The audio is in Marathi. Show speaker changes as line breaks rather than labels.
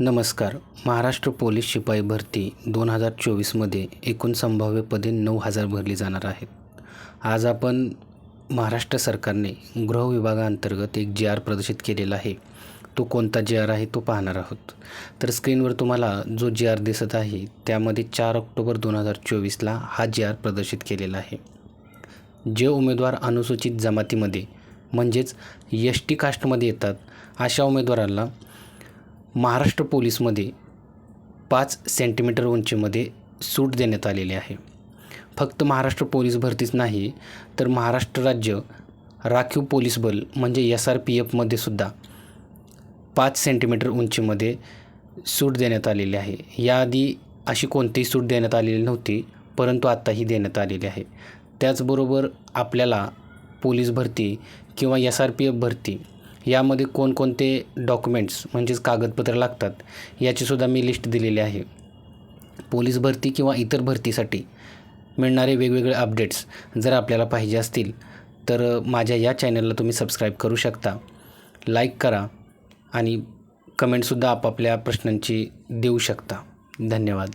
नमस्कार. महाराष्ट्र पोलीस शिपाई भरती दोन हजार चोवीसमध्ये एकूण संभाव्य पदे नऊ हजार भरली जाणार आहेत. आज आपण महाराष्ट्र सरकारने गृह विभागाअंतर्गत एक जी आर प्रदर्शित केलेला आहे. तो कोणता जी आर आहे तो पाहणार आहोत. तर स्क्रीनवर तुम्हाला जो जी आर दिसत आहे त्यामध्ये चार ऑक्टोबर दोन हजार चोवीसला हा जी आर प्रदर्शित केलेला आहे. जे उमेदवार अनुसूचित जमातीमध्ये म्हणजेच एस टी कास्टमध्ये येतात अशा उमेदवारांना महाराष्ट्र पोलीसमध्ये पाच सेंटीमीटर उंचीमध्ये सूट देण्यात आलेली आहे. फक्त महाराष्ट्र पोलीस भरतीच नाही तर महाराष्ट्र राज्य राखीव पोलीस बल म्हणजे एस आर पी एफमध्ये सुद्धा पाच सेंटीमीटर उंचीमध्ये सूट देण्यात आलेली आहे. याआधी अशी कोणतीही सूट देण्यात आलेली नव्हती परंतु आत्ता ही देण्यात आलेली आहे. त्याचबरोबर आपल्याला पोलीस भरती किंवा एस आर पी एफ भरती यामध्ये कोणकोणते डॉक्युमेंट्स म्हणजेच कागदपत्र लागतात याचीसुद्धा मी लिस्ट दिलेली आहे. पोलीस भरती किंवा इतर भरतीसाठी मिळणारे वेगवेगळे अपडेट्स जर आपल्याला पाहिजे असतील तर माझ्या या चॅनलला तुम्ही सबस्क्राईब करू शकता. लाईक करा आणि कमेंटसुद्धा आपापल्या प्रश्नांची देऊ शकता. धन्यवाद.